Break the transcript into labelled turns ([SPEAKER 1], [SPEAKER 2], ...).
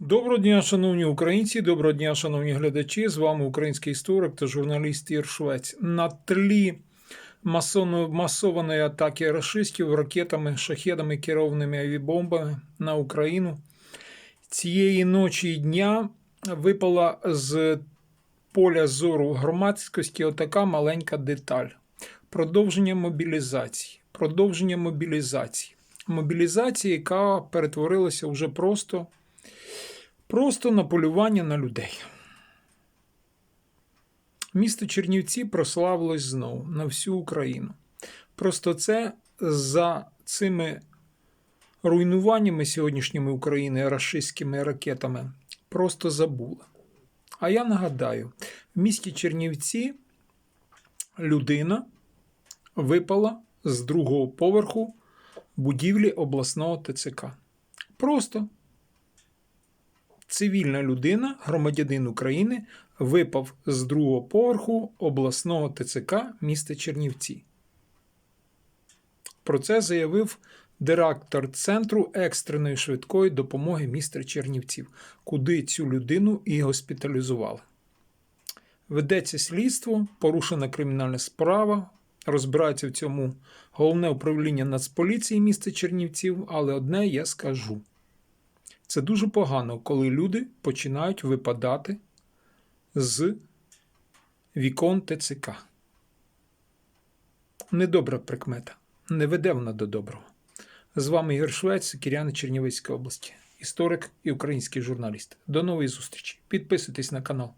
[SPEAKER 1] Доброго дня, шановні українці, доброго дня, шановні глядачі. З вами український історик та журналіст Ір Швець. На тлі масованої атаки рашистів ракетами, шахедами, керованими авіабомбами на Україну цієї ночі і дня випала з поля зору громадськості отака маленька деталь. Продовження мобілізації. Продовження мобілізації. Мобілізація, яка перетворилася вже просто Просто на полювання на людей. Місто Чернівці прославилось знову на всю Україну. Просто це за цими руйнуваннями сьогоднішніми України рашистськими ракетами просто забули. А я нагадаю: в місті Чернівці людина випала з другого поверху будівлі обласного ТЦК. Просто цивільна людина, громадянин України, випав з другого поверху обласного ТЦК міста Чернівці. Про це заявив директор Центру екстреної швидкої допомоги міста Чернівців, куди цю людину і госпіталізували. Ведеться слідство, порушена кримінальна справа. Розбирається в цьому головне управління Нацполіції міста Чернівців, але одне я скажу. Це дуже погано, коли люди починають випадати з вікон ТЦК. Недобра прикмета. Не веде вона до доброго. З вами Ігор Швець, Кіряни Чернівецької області, історик і український журналіст. До нової зустрічі. Підписуйтесь на канал.